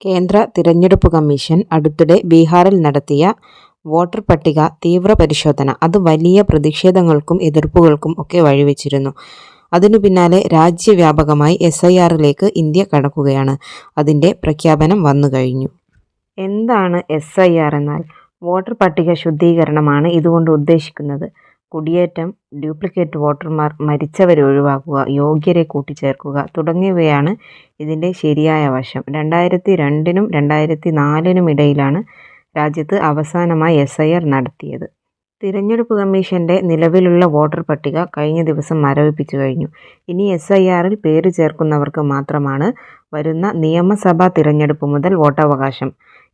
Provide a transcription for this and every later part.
കേന്ദ്ര തിരഞ്ഞെടുപ്പ് കമ്മീഷൻ അടുത്തിടെ ബീഹാറിൽ നടത്തിയ വോട്ടർ പട്ടിക തീവ്ര പരിശോധന അത് വലിയ പ്രതിഷേധങ്ങൾക്കും എതിർപ്പുകൾക്കും ഒക്കെ വഴിവെച്ചിരുന്നു. അതിനു പിന്നാലെ രാജ്യവ്യാപകമായി എസ് ഐ ആറിലേക്ക് ഇന്ത്യ കടക്കുകയാണ്. അതിന്റെ പ്രഖ്യാപനം വന്നു കഴിഞ്ഞു. എന്താണ് എസ് ഐ ആർ എന്നാൽ? വോട്ടർ പട്ടിക ശുദ്ധീകരണമാണ് ഇതുകൊണ്ട് ഉദ്ദേശിക്കുന്നത്. കുടിയേറ്റം ഡ്യൂപ്ലിക്കേറ്റ് വോട്ടർമാർ മരിച്ചവരെ ഒഴിവാക്കുക യോഗ്യരെ കൂട്ടിച്ചേർക്കുക തുടങ്ങിയവയാണ് ഇതിന്റെ ശരിയായ വശം. രണ്ടായിരത്തി രണ്ടിനും രണ്ടായിരത്തി നാലിനും ഇടയിലാണ് രാജ്യത്ത് അവസാനമായി എസ് ഐ ആർ നടത്തിയത്. തിരഞ്ഞെടുപ്പ് കമ്മീഷന്റെ നിലവിലുള്ള വോട്ടർ പട്ടിക കഴിഞ്ഞ ദിവസം മരവിപ്പിച്ചു കഴിഞ്ഞു. ഇനി എസ് ഐ ആറിൽ പേര് ചേർക്കുന്നവർക്ക് മാത്രമാണ് വരുന്ന നിയമസഭാ തിരഞ്ഞെടുപ്പ് മുതൽ വോട്ടവകാശം.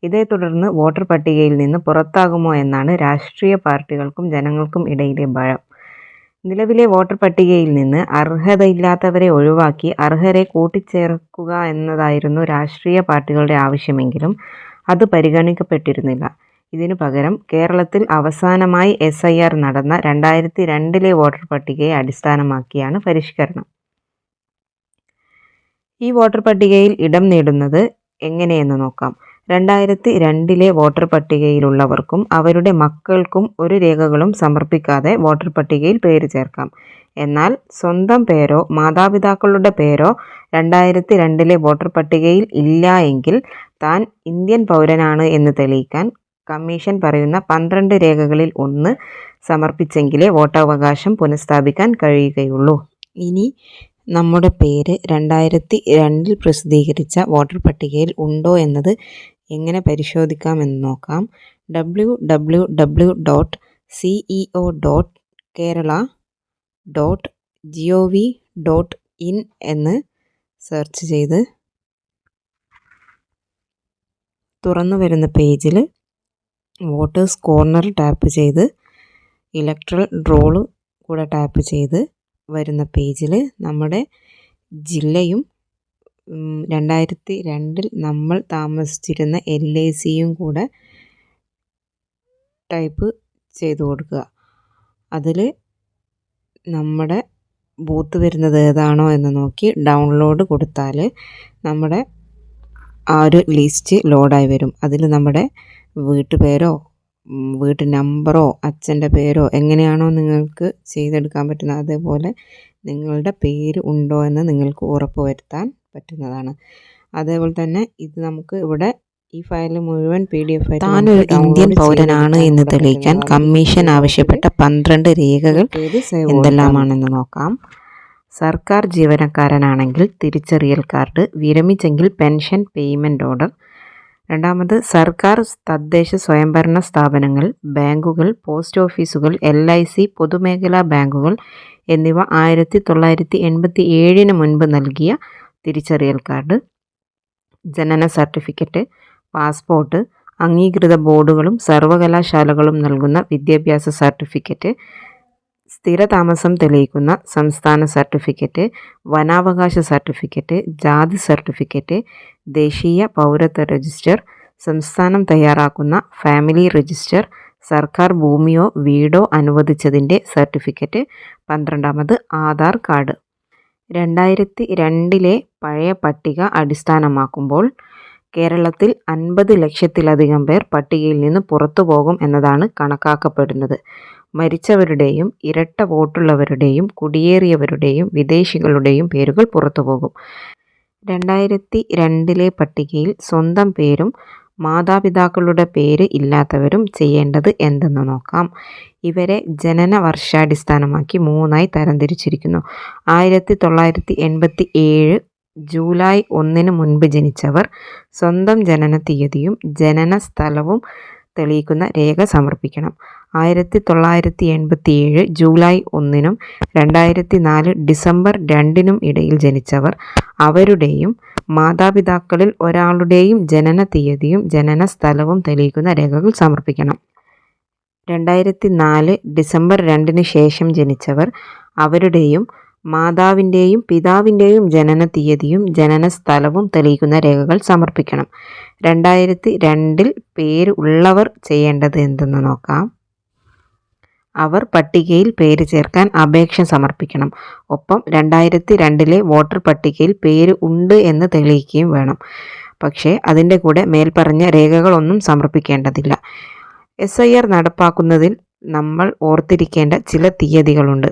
ഇതേ തുടർന്ന് വോട്ടർ പട്ടികയിൽ നിന്ന് പുറത്താകുമോ എന്നാണ് രാഷ്ട്രീയ പാർട്ടികൾക്കും ജനങ്ങൾക്കും ഇടയിലെ ഭയം. നിലവിലെ വോട്ടർ പട്ടികയിൽ നിന്ന് അർഹതയില്ലാത്തവരെ ഒഴിവാക്കി അർഹരെ കൂട്ടിച്ചേർക്കുക എന്നതായിരുന്നു രാഷ്ട്രീയ പാർട്ടികളുടെ ആവശ്യമെങ്കിലും അത് പരിഗണിക്കപ്പെട്ടിരുന്നില്ല. ഇതിനു പകരം കേരളത്തിൽ അവസാനമായി എസ് ഐ ആർ നടന്ന രണ്ടായിരത്തി രണ്ടിലെ വോട്ടർ പട്ടികയെ അടിസ്ഥാനമാക്കിയാണ് പരിഷ്കരണം. ഈ വോട്ടർ പട്ടികയിൽ ഇടം നേടുന്നത് എങ്ങനെയെന്ന് നോക്കാം. രണ്ടായിരത്തി രണ്ടിലെ വോട്ടർ പട്ടികയിലുള്ളവർക്കും അവരുടെ മക്കൾക്കും ഒരു രേഖകളും സമർപ്പിക്കാതെ വോട്ടർ പട്ടികയിൽ പേര് ചേർക്കാം. എന്നാൽ സ്വന്തം പേരോ മാതാപിതാക്കളുടെ പേരോ രണ്ടായിരത്തി രണ്ടിലെ വോട്ടർ പട്ടികയിൽ ഇല്ല എങ്കിൽ താൻ ഇന്ത്യൻ പൗരനാണ് എന്ന് തെളിയിക്കാൻ കമ്മീഷൻ പറയുന്ന പന്ത്രണ്ട് രേഖകളിൽ ഒന്ന് സമർപ്പിച്ചെങ്കിലേ വോട്ടവകാശം പുനഃസ്ഥാപിക്കാൻ കഴിയുകയുള്ളൂ. ഇനി നമ്മുടെ പേര് രണ്ടായിരത്തി രണ്ടിൽ പ്രസിദ്ധീകരിച്ച വോട്ടർ പട്ടികയിൽ ഉണ്ടോ എന്നത് എങ്ങനെ പരിശോധിക്കാമെന്ന് നോക്കാം. W W W dot C E O dot Kerala dot G O V dot in എന്ന് സെർച്ച് ചെയ്ത് തുറന്നു വരുന്ന പേജിൽ വോട്ടേഴ്സ് കോർണർ ടാപ്പ് ചെയ്ത് ഇലക്ട്രൽ റോൾ കൂടെ ടാപ്പ് ചെയ്ത് വരുന്ന പേജിൽ നമ്മുടെ ജില്ലയും രണ്ടായിരത്തി രണ്ടിൽ നമ്മൾ താമസിച്ചിരുന്ന എൽ ഐ സിയും കൂടെ ടൈപ്പ് ചെയ്ത് കൊടുക്കുക. അതിൽ നമ്മുടെ ബൂത്ത് വരുന്നത് ഏതാണോ എന്ന് നോക്കി ഡൗൺലോഡ് കൊടുത്താൽ നമ്മുടെ ആ ഒരു ലിസ്റ്റ് ലോഡായി വരും. അതിൽ നമ്മുടെ വീട്ടുപേരോ വീട്ടു നമ്പറോ അച്ഛന്റെ പേരോ എങ്ങനെയാണോ നിങ്ങൾക്ക് ചെയ്തെടുക്കാൻ പറ്റുന്നത് അതേപോലെ നിങ്ങളുടെ പേര് ഉണ്ടോ എന്ന് നിങ്ങൾക്ക് ഉറപ്പ് വരുത്താൻ പറ്റുന്നതാണ്. അതേപോലെ തന്നെ ഇത് നമുക്ക് ഇവിടെ ഈ ഫയൽ മുഴുവൻ പി ഡി എഫ് താനൊരു ഇന്ത്യൻ പൗരനാണ് എന്ന് തെളിയിക്കാൻ കമ്മീഷൻ ആവശ്യപ്പെട്ട പന്ത്രണ്ട് രേഖകൾ എന്തെല്ലാമാണെന്ന് നോക്കാം. സർക്കാർ ജീവനക്കാരനാണെങ്കിൽ തിരിച്ചറിയൽ കാർഡ് വിരമിച്ചെങ്കിൽ പെൻഷൻ പേയ്മെന്റ് ഓർഡർ. രണ്ടാമത് സർക്കാർ തദ്ദേശ സ്വയംഭരണ സ്ഥാപനങ്ങൾ ബാങ്കുകൾ പോസ്റ്റ് ഓഫീസുകൾ എൽ ഐ സി പൊതുമേഖലാ ബാങ്കുകൾ എന്നിവ ആയിരത്തി തൊള്ളായിരത്തി എൺപത്തി ഏഴിന് മുൻപ് നൽകിയ തിരിച്ചറിയൽ കാർഡ് ജനന സർട്ടിഫിക്കറ്റ് പാസ്പോർട്ട് അംഗീകൃത ബോർഡുകളും സർവകലാശാലകളും നൽകുന്ന വിദ്യാഭ്യാസ സർട്ടിഫിക്കറ്റ് സ്ഥിരതാമസം തെളിയിക്കുന്ന സംസ്ഥാന സർട്ടിഫിക്കറ്റ് വനാവകാശ സർട്ടിഫിക്കറ്റ് ജാതി സർട്ടിഫിക്കറ്റ് ദേശീയ പൗരത്വ രജിസ്റ്റർ സംസ്ഥാനം തയ്യാറാക്കുന്ന ഫാമിലി രജിസ്റ്റർ സർക്കാർ ഭൂമിയോ വീടോ അനുവദിച്ചതിന്റെ സർട്ടിഫിക്കറ്റ് പന്ത്രണ്ടാമത് ആധാർ കാർഡ്. രണ്ടായിരത്തി രണ്ടിലെ പഴയ പട്ടിക അടിസ്ഥാനമാക്കുമ്പോൾ കേരളത്തിൽ അൻപത് ലക്ഷത്തിലധികം പേർ പട്ടികയിൽ നിന്ന് പുറത്തു പോകും എന്നതാണ് കണക്കാക്കപ്പെടുന്നത്. മരിച്ചവരുടെയും ഇരട്ട വോട്ടുള്ളവരുടെയും കുടിയേറിയവരുടെയും വിദേശികളുടെയും പേരുകൾ പുറത്തു പോകും. രണ്ടായിരത്തി രണ്ടിലെ പട്ടികയിൽ സ്വന്തം പേരും മാതാപിതാക്കളുടെ പേര് ഇല്ലാത്തവരും ചെയ്യേണ്ടത് എന്തെന്ന് നോക്കാം. ഇവരെ ജനന വർഷാടിസ്ഥാനമാക്കി മൂന്നായി തരംതിരിച്ചിരിക്കുന്നു. ആയിരത്തി തൊള്ളായിരത്തി എൺപത്തി ഏഴ് ജൂലൈ ഒന്നിന് മുൻപ് ജനിച്ചവർ സ്വന്തം ജനന തീയതിയും ജനന സ്ഥലവും തെളിയിക്കുന്ന രേഖ സമർപ്പിക്കണം. ആയിരത്തി തൊള്ളായിരത്തി എൺപത്തി ഏഴ് ജൂലൈ ഒന്നിനും രണ്ടായിരത്തി നാല് ഡിസംബർ രണ്ടിനും ഇടയിൽ ജനിച്ചവർ അവരുടെയും മാതാപിതാക്കളിൽ ഒരാളുടെയും ജനന തീയതിയും ജനന സ്ഥലവും തെളിയിക്കുന്ന രേഖകൾ സമർപ്പിക്കണം. രണ്ടായിരത്തി നാല് ഡിസംബർ രണ്ടിന് ശേഷം ജനിച്ചവർ അവരുടെയും മാതാവിന്റെയും പിതാവിന്റെയും ജനന തീയതിയും ജനന സ്ഥലവും തെളിയിക്കുന്ന രേഖകൾ സമർപ്പിക്കണം. രണ്ടായിരത്തി രണ്ടിൽ പേര് ഉള്ളവർ ചെയ്യേണ്ടത് എന്തെന്ന് നോക്കാം. അവർ പട്ടികയിൽ പേര് ചേർക്കാൻ അപേക്ഷ സമർപ്പിക്കണം. ഒപ്പം രണ്ടായിരത്തി രണ്ടിലെ വോട്ടർ പട്ടികയിൽ പേര് ഉണ്ട് എന്ന് തെളിയിക്കുകയും വേണം. പക്ഷേ അതിന്റെ കൂടെ മേൽപ്പറഞ്ഞ രേഖകളൊന്നും സമർപ്പിക്കേണ്ടതില്ല. എസ് ഐ ആർ നടപ്പാക്കുന്നതിൽ നമ്മൾ ഓർത്തിരിക്കേണ്ട ചില തീയതികളുണ്ട്.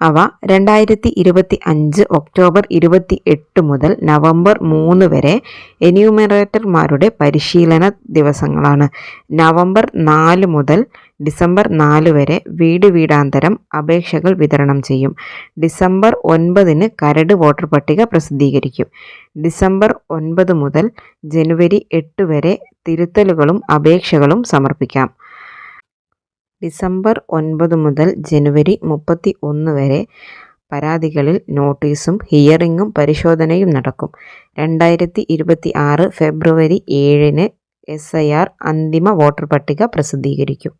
അവ രണ്ടായിരത്തി ഇരുപത്തി അഞ്ച് ഒക്ടോബർ ഇരുപത്തി എട്ട് മുതൽ നവംബർ മൂന്ന് വരെ എന്യൂമറേറ്റർമാരുടെ പരിശീലന ദിവസങ്ങളാണ്. നവംബർ നാല് മുതൽ ഡിസംബർ നാല് വരെ വീട് വീടാന്തരം അപേക്ഷകൾ വിതരണം ചെയ്യും. ഡിസംബർ ഒൻപതിന് കരട് വോട്ടർ പട്ടിക പ്രസിദ്ധീകരിക്കും. ഡിസംബർ ഒൻപത് മുതൽ ജനുവരി എട്ട് വരെ തിരുത്തലുകളും അപേക്ഷകളും സമർപ്പിക്കാം. ഡിസംബർ ഒൻപത് മുതൽ ജനുവരി മുപ്പത്തി ഒന്ന് വരെ പരാതികളിൽ നോട്ടീസും ഹിയറിങ്ങും പരിശോധനയും നടക്കും. രണ്ടായിരത്തി ഇരുപത്തി ആറ് ഫെബ്രുവരി ഏഴിന് എസ് ഐ ആർ അന്തിമ വോട്ടർ പട്ടിക പ്രസിദ്ധീകരിക്കും.